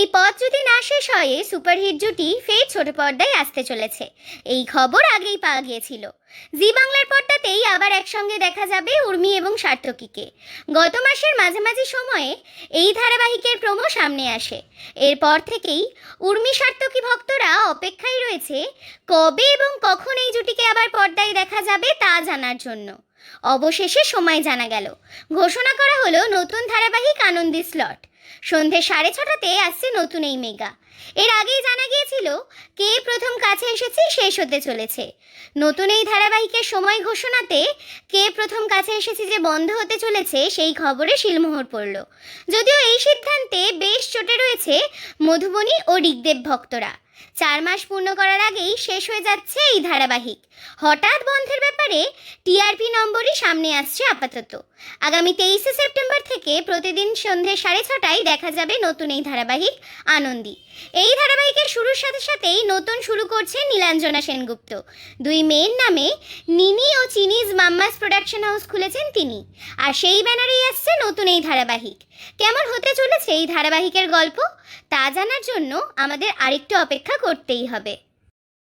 এই পথ যদি না শেষ হয় সুপারহিট জুটি ফের ছোট পর্দায় আসতে চলেছে। এই খবর আগেই পাওয়া গিয়েছিল। জি বাংলার পর্দাতেই আবার একসঙ্গে দেখা যাবে উর্মি এবং সার্থকীকে। গত মাসের মাঝামাঝি সময়ে এই ধারাবাহিকের প্রমো সামনে আসে। এরপর থেকেই উর্মি, সার্থকী ভক্তরা অপেক্ষায় রয়েছে, কবে এবং কখন এই জুটিকে আবার পর্দায় দেখা যাবে তা জানার জন্য। অবশেষে সময় জানা গেল। ঘোষণা করা হলো নতুন ধারাবাহিক আনন্দী স্লট সন্ধে সাড়ে ছটাতে আসছে নতুন এই মেগা। এর আগেই জানা গিয়েছিল কে প্রথম কাছে এসেছে শেষ হতে চলেছে। নতুন এই ধারাবাহিকের সময় ঘোষণাতে কে প্রথম কাছে এসেছে যে বন্ধ হতে চলেছে, সেই খবরে শিলমোহর পড়ল। যদিও এই সিদ্ধান্তে বেশ চটে রয়েছে মধুবনী ও ঋগদেব ভক্তরা। চার মাস পূর্ণ করার আগেই শেষ হয়ে যাচ্ছে এই ধারাবাহিক। হঠাৎ বন্ধের ব্যাপারে টিআরপি নম্বরই সামনে আসছে আপাতত। আগামী তেইশে সেপ্টেম্বর থেকে প্রতিদিন সন্ধে সাড়ে ছটায় দেখা যাবে নতুন এই ধারাবাহিক আনন্দী। এই ধারাবাহিকের শুরুর সাথে সাথেই নতুন শুরু করছে নীলাঞ্জনা সেনগুপ্ত। দুই মেয়ের নামে নিনি ও মাম্মাস প্রোডাকশন হাউস খুলেছেন তিনি। আর সেই ব্যানারেই আসছে নতুন এই ধারাবাহিক। কেমন হতে চলেছে এই ধারাবাহিকের গল্প? তা জানার জন্য আমাদের আরেকটু অপেক্ষা করতেই হবে।